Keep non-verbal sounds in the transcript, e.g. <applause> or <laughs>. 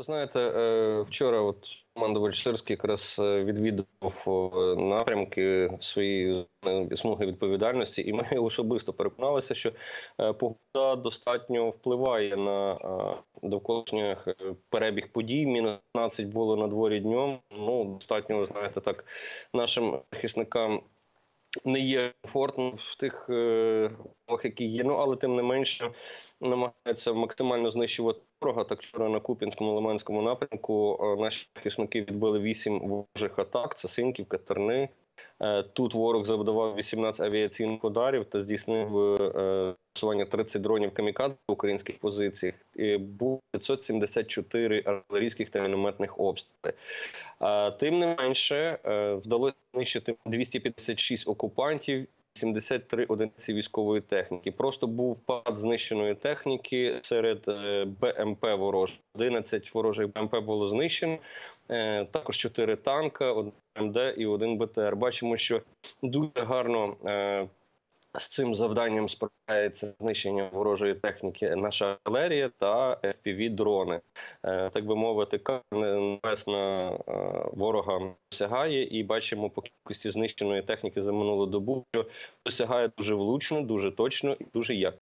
Знаєте, е, вчора от командувач Сирський якраз е, відвідував е, напрямки своєї смуги відповідальності, і ми <laughs> особисто переконалися, що погода достатньо впливає на довколишній перебіг подій. Мінус 15 було на дворі днем. Ну достатньо, ви знаєте, так нашим захисникам не є комфортно в тих умовах, які є. Ну але тим не менше намагаються максимально знищувати ворога. Так вчора на Куп'янському Лиманському напрямку е, наші захисники відбили вісім ворожих атак. Це Синківка, Терни. Е, Тут ворог завдавав 18 авіаційних ударів та здійснив е, застосування 30 дронів камікадзе в українських позиціях. І Був 574 артилерійських та мінометних обстріли. Тим не менше, вдалося знищити 256 окупантів. 73 одиниці військової техніки. Просто був пад знищеної техніки серед е, БМП ворожих. 11 ворожих БМП було знищено. Е, Також 4 танка, 1 МД і 1 БТР. Бачимо, що дуже гарно е, з цим завданням справляється знищення ворожої техніки наша артилерія та fpv дрони. Е, Так би мовити, небесна е, ворога досягає, і бачимо по кількості знищеної техніки за минулу добу, що досягає дуже влучно, дуже точно і дуже якісно.